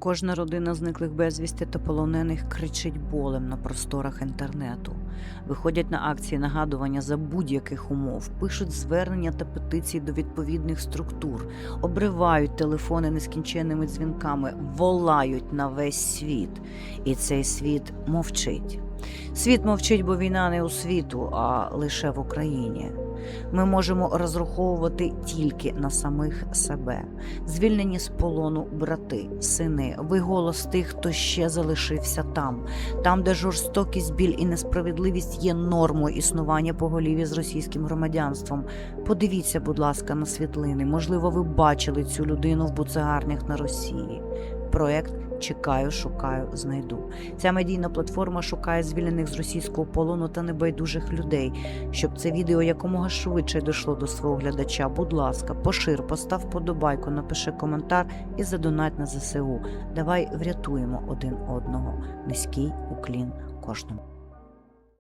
Кожна родина зниклих безвісти та полонених кричить болем на просторах інтернету. Виходять на акції нагадування за будь-яких умов, пишуть звернення та петиції до відповідних структур, обривають телефони нескінченними дзвінками, волають на весь світ. І цей світ мовчить. Світ мовчить, бо війна не у світу, а лише в Україні. Ми можемо розраховувати тільки на самих себе. Звільнені з полону брати, сини, ви голос тих, хто ще залишився там, там, де жорстокість, біль і несправедливість є нормою існування поголів'я з російським громадянством. Подивіться, будь ласка, на світлини. Можливо, ви бачили цю людину в буцегарнях на Росії. Проект Чекаю, шукаю, знайду. Ця медійна платформа шукає звільнених з російського полону та небайдужих людей. Щоб це відео якомога швидше дійшло до свого глядача. Будь ласка, пошир, постав подобайку, напиши коментар і задонать на ЗСУ. Давай врятуємо один одного. Низький уклін кожному.